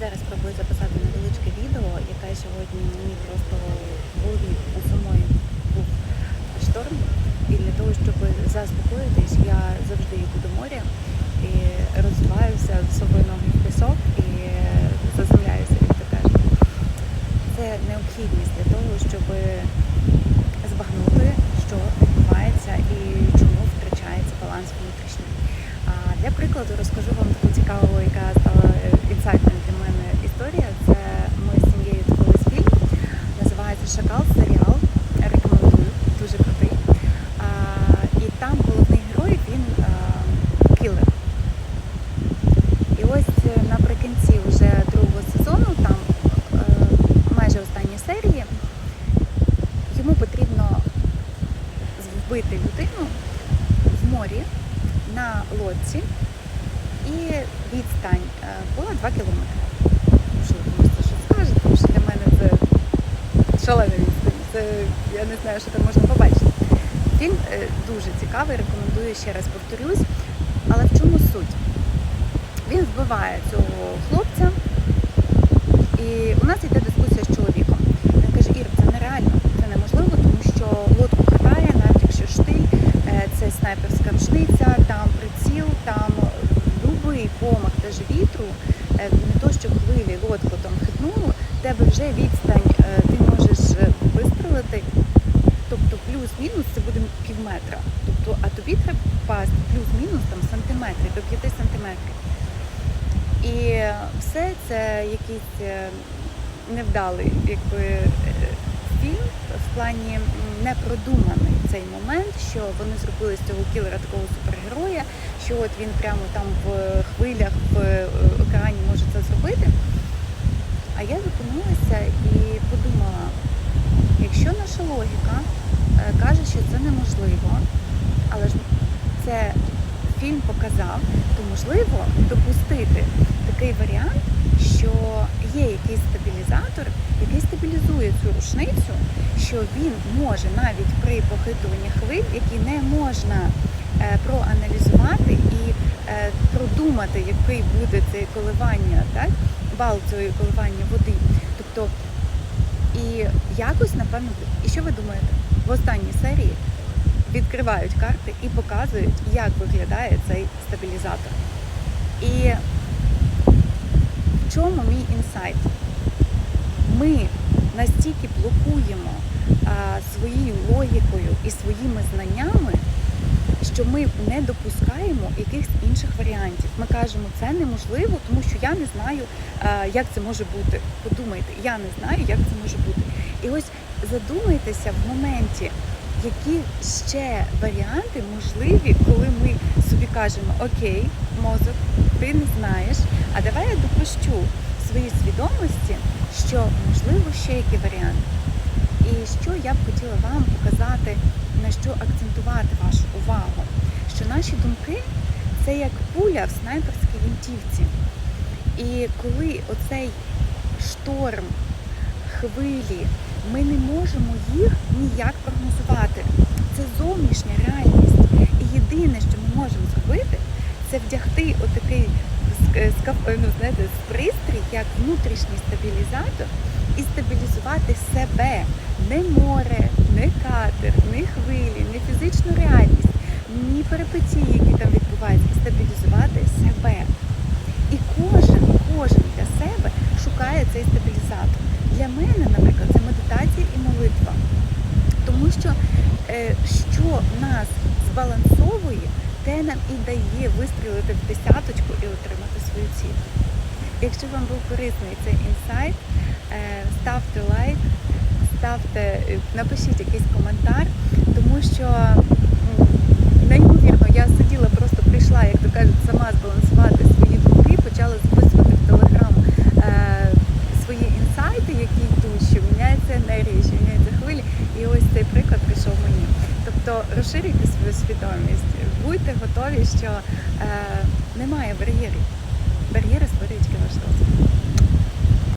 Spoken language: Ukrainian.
Зараз спробую записати невеличке відео, яке сьогодні мені просто голові у самої був шторм. І для того, щоб заспокоїтись, я завжди йду до моря і розвиваюся собою ноги в пісок і заземляюся, як то кажуть. Це необхідність для того, щоб збагнути, що відбувається і чому втрачається баланс внутрішній. Для прикладу розкажу вам таку цікаву, яка стала е, інсайтом для мене історія. Це ми з сім'єю дивились фільм. Називається Шакал серіал. Рекомендую, дуже крутий. А, і там головний герой він а, кілер. І ось е, наприкінці вже другого сезону, там е, майже останні серії, йому потрібно людину в морі на лодці, і відстань е, була 2 кілометри. Для мене це шалена відстань. Це я не знаю, що там можна побачити. Фільм е, дуже цікавий, рекомендую ще раз повторюсь. Але в чому суть? Він вбиває цього хлопця, і у нас йде дискусія з чоловіком. Він каже, Ір, це нереально, це неможливо, тому що лодку хитає, навіть якщо штиль, е, це снайперська рушниця, там приціл, там будь-який помах теж вітру, е, не то, що хвилі там хитнуло, тебе вже відстань, е, ти можеш е, вистрелити, тобто плюс-мінус це буде пів метра. Тобто, а тобі треба впасти плюс-мінус там сантиметри, до 5 сантиметрів. І все це якийсь е, невдалий якби, е, фільм в плані м, непродуманий цей момент, що вони зробили з цього кілера такого супергероя, що от він прямо там в хвилях в е, океані може це зробити. А я зупинилася і подумала, якщо наша логіка е, каже, що це неможливо, але ж це фільм показав, то можливо допустити такий варіант, що є якийсь стабілізатор, який стабілізує цю рушницю, що він може навіть при похитуванні хвиль, які не можна е, проаналізувати і е, продумати, який буде це коливання, так, бал цього коливання води. Тобто, і якось, напевно, і що ви думаєте? В останній серії відкривають карти і показують, як виглядає цей стабілізатор. І чому мій інсайт? Ми настільки блокуємо а, своєю логікою і своїми знаннями, що ми не допускаємо якихось інших варіантів. Ми кажемо, це неможливо, тому що я не знаю, а, як це може бути. Подумайте, я не знаю, як це може бути. І ось задумайтеся в моменті, які ще варіанти можливі, коли ми собі кажемо Окей, мозок, ти не знаєш, а давай я допущу своїй свідомості, що можливо ще які варіанти. І що я б хотіла вам показати, на що акцентувати вашу увагу, що наші думки це як пуля в снайперській гвинтівці. І коли оцей шторм, хвилі, ми не можемо їх ніяк прогнозувати. Це зовнішня реальність. І єдине, що ми можемо зробити, це вдягти отакий скаф- ну, знаєте, пристрій, як внутрішній стабілізатор, і стабілізувати себе. Не море, не катер, не хвилі, не фізичну реальність, ні перипетії, які там відбуваються, стабілізувати себе. І кожен, кожен для себе шукає цей стабілізатор. Для мене, наприклад, це медитація і молитва. Тому що е, що нас збалансовує, те нам і дає вистрілити в десяточку і отримати свою ціль. Якщо вам був корисний цей інсайт, е, ставте лайк, ставте, е, напишіть якийсь коментар, тому що неймовірно, я сиділа, просто прийшла, як то кажуть, сама збалансувати свої думки, почала записувати в телеграм е, свої інсайти, які йдуть, що міняється енергія, що міняються хвилі. І ось цей приклад прийшов мені. Тобто розширюйте свою свідомість, будьте готові, що е, немає бар'єрів. Бар'єри створюють кіношторм.